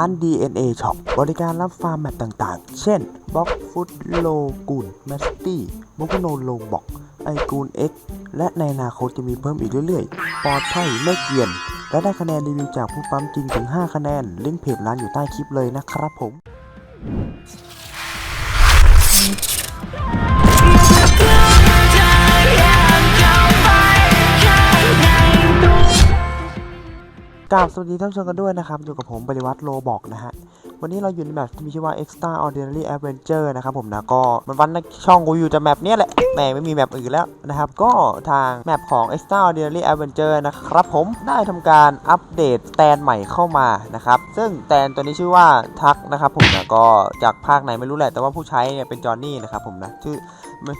ร้าน DNA Shop บริการรับฟาร์มแมปต่างๆ เช่นบล็อกฟุตโลกูนแมสตี้มุกโนโลบอกไอกูน X และในอนาคตจะมีเพิ่มอีกเรื่อยๆ ปลอดภัยไม่เกรียน และได้คะแนนรีวิวจากผู้ปั๊มจริงถึง 5 คะแนน ลิงก์เพจร้านอยู่ใต้คลิปเลยนะครับผม กราบสวัสดีท่านผู้ชมกันด้วยนะครับ อยู่กับผมปริวัติโลบอกนะฮะ วันนี้เราอยู่ในแมปที่มีชื่อว่า Extraordinary Adventure นะครับผมนะ ก็มันวันในช่องกูอยู่จะแมปเนี้ยแหละแหมไม่มีแมปอื่นแล้วนะครับ ก็ทางแมปของ Extraordinary Adventure นะครับผมได้ทำการอัปเดตแตนใหม่เข้ามานะครับ ซึ่งแตนตัวนี้ชื่อว่าทักนะครับผมนะ ก็จากภาคไหนไม่รู้แหละ แต่ว่าผู้ใช้เนี่ยเป็นจอห์นนี่นะครับผมนะ ชื่อ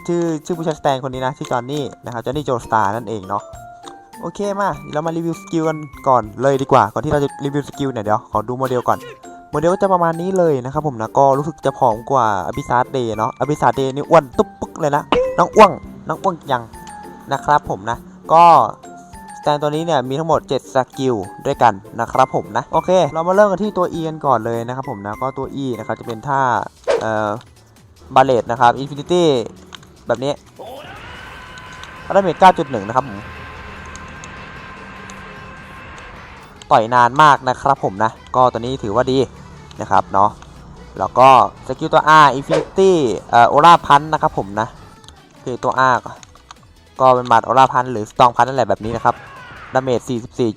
ชื่อชื่อผู้ใช้แตนคนนี้นะชื่อจอห์นนี่นะครับจอห์นนี่โจสตาร์นั่นเองเนาะ โอเคมาเรามารีวิวสกิลกันก่อนเลยดีกว่า ก่อนที่เราจะรีวิวสกิลเนี่ยเดี๋ยวขอดูโมเดลก่อน โมเดลก็จะประมาณนี้เลยนะครับผมนะก็รู้สึกจะผอมกว่าอ b ิซาร์เดย์เนาะอ b ิซาร์เดย์นี่อ้วนตุ๊บปึ๊กเลยนะน้องอ้วงน้องอ้วงยังนะครับผมนะ ก็สแตนตัวนี้เนี่ยมีทั้งหมด 7 สกิลด้วยกันนะครับผมนะ โอเค เรามาเริ่มกันที่ตัว E กันก่อนเลยนะครับผมนะก็ตัว E นะครับจะเป็นท่าเอ่อบาเลตนะครับอินฟินิตี้แบบนี้ก็ได้เมจ9.1นะครับผม ต่อยนานมากนะครับผมนะ ก็ตัวนี้ถือว่าดีนะครับเนาะแล้วก็สกิลตัว R Infinity เอ่อโอราพันนะครับผมนะ คือตัว R ก็ก็เป็นหมัดโอราพันหรือสตองพันนั่นแหละแบบนี้นะครับดาเมจ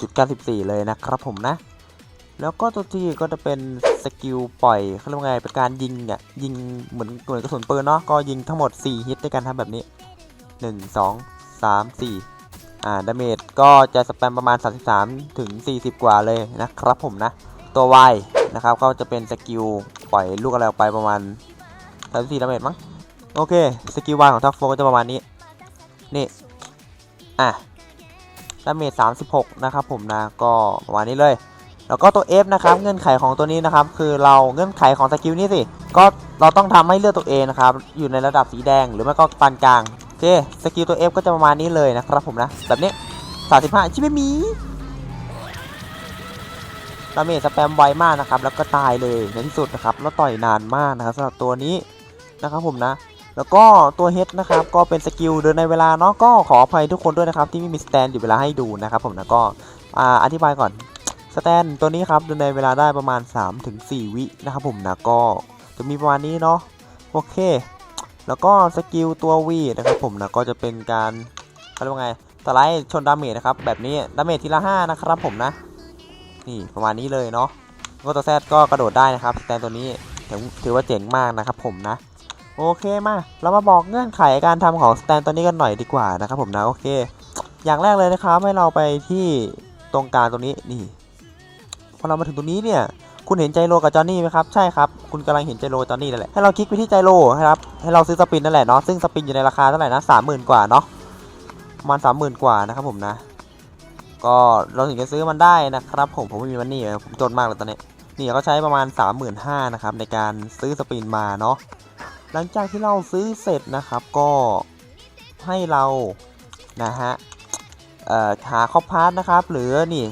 44.94 เลยนะครับผมนะ แล้วก็ตัวที่ก็จะเป็นสกิลปล่อยเขาเรียกว่าไงเป็นการยิงเนี่ยยิงเหมือนเหมือนกระสุนปืนเนาะก็ยิงทั้งหมด 4 ฮิตด้วยกันทำแบบนี้ 1 2 3 4 อ่าดาเมจก็จะสแปมประมาณ 33 ถึง 40 กว่าเลยนะครับผมนะ ตัว Y นะครับก็จะเป็นสกิลปล่อยลูกอะไรออกไปประมาณ34ดาเมจมั้ง โอเค สกิล Y ของทักโฟก็จะประมาณนี้ นี่ อะดาเมจ36 นะครับผมนะ ก็ประมาณนี้เลย แล้วก็ตัว F นะครับ เงื่อนไขของตัวนี้นะครับ คือเราเงื่อนไขของสกิลนี้สิ ก็เราต้องทำให้เลือดตัวเองนะครับ อยู่ในระดับสีแดง หรือไม่ก็ปานกลาง เค สกิลตัว F ก็จะประมาณนี้เลยนะครับผมนะ แบบนี้ 35 ชิไม่มีดาเมจสแปมไวมากนะครับ แล้วก็ตายเลยในที่สุดนะครับ แล้วต่อยนานมากนะครับสำหรับตัวนี้นะครับผมนะ แล้วก็ตัวเฮดนะครับ ก็เป็นสกิลเดินในเวลาเนาะ ก็ขออภัยทุกคนด้วยนะครับ ที่ไม่มีสแตนอยู่เวลาให้ดูนะครับผมนะ ก็อ่าอธิบายก่อน สแตนตัวนี้ครับเดินในเวลาได้ประมาณ 3-4 วินะครับผมนะ ก็จะมีประมาณนี้เนาะ โอเค แล้วก็สกิลตัว V นะครับผมนะก็จะเป็นการเขาเรียกว่าไงสไลด์ชนดาเมจนะครับแบบนี้ดาเมจทีละ5นะครับผมนะนี่ประมาณนี้เลยเนาะก็ตัวแซดก็กระโดดได้นะครับสแตนตัวนี้ถือว่าเจ๋งมากนะครับผมนะโอเคมาเรามาบอกเงื่อนไขการทำของสแตนตัวนี้กันหน่อยดีกว่านะครับผมนะโอเค อย่างแรกเลยนะครับให้เราไปที่ตรงกลางตรงนี้นี่พอเรามาถึงตรงนี้เนี่ย คุณเห็นใจโลกับจอห์นนี่ไหมครับใช่ครับคุณกำลังเห็นใจโลจอห์นนี่นั่นแหละให้เราคลิกไปที่ใจโลนะครับให้เราซื้อสปินนั่นแหละเนาะซึ่งสปินอยู่ในราคาเท่าไหร่นะสามหมื่นกว่าเนาะประมาณสามหมื่นกว่านะครับผมนะ ก็เราถึงจะซื้อมันได้นะครับผมผมไม่มีมันนี่ผมจนมากเลยตอนนี้นี่เขาใช้ประมาณ 3 5 0 0 0นะครับในการซื้อสปินมาเนาะหลังจากที่เราซื้อเสร็จนะครับก็ให้เรานะฮะหาคอปพาร์ทนะครับ หรือนี่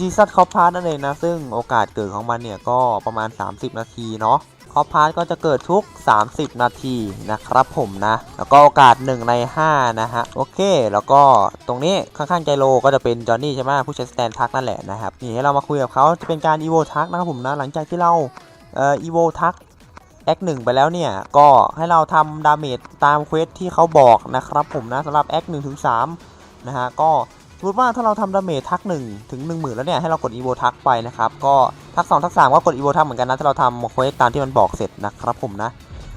จีซัตคอปพาร์ทนั่นเองนะ ซึ่งโอกาสเกิดของมันเนี่ยก็ประมาณ 30 นาทีเนาะคอปพาร์ทก็จะเกิดทุก 30 นาทีนะครับผมนะ แล้วก็โอกาส 1 ใน 5 นะฮะ โอเค แล้วก็ตรงนี้ข้างๆใจโลก็จะเป็นจอห์นนี่ใช่ไหมผู้ใช้สแตนทักนั่นแหละนะครับ นี่ให้เรามาคุยกับเขาจะเป็นการอีโวทักนะครับผมนะ หลังจากที่เราเอ่ออีโวทักแอคหนึ่งไปแล้วเนี่ย ก็ให้เราทำดาเมจตามเควสที่เขาบอกนะครับผมนะสำหรับแอคหนึ่งถึงสามนะฮะ ก็ สมมติว่าถ้าเราทำดาเมจทักหนึ่งถึง1 0,000แล้วเนี่ยให้เรากดอีโวทักไปนะครับก็ทัก2ทัก3ก็กดอีโวทักเหมือนกันนะถ้าเราทำเควสตามที่มันบอกเสร็จนะครับผมนะ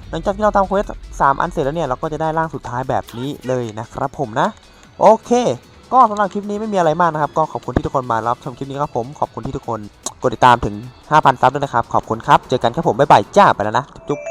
หลังจากที่เราทำเควส3อันเสร็จแล้วเนี่ยเราก็จะได้ร่างสุดท้ายแบบนี้เลยนะครับผมนะโอเคก็สำหรับคลิปนี้ไม่มีอะไรมากนะครับ ก็ขอบคุณที่ทุกคนมารับชมคลิปนี้ครับผมขอบคุณที่ทุกคนกดติดตามถึง 5,000 ซับด้วยนะครับ ขอบคุณครับ เจอกันครับผม บ๊ายบาย จ้าไปแล้วนะ จุ๊บ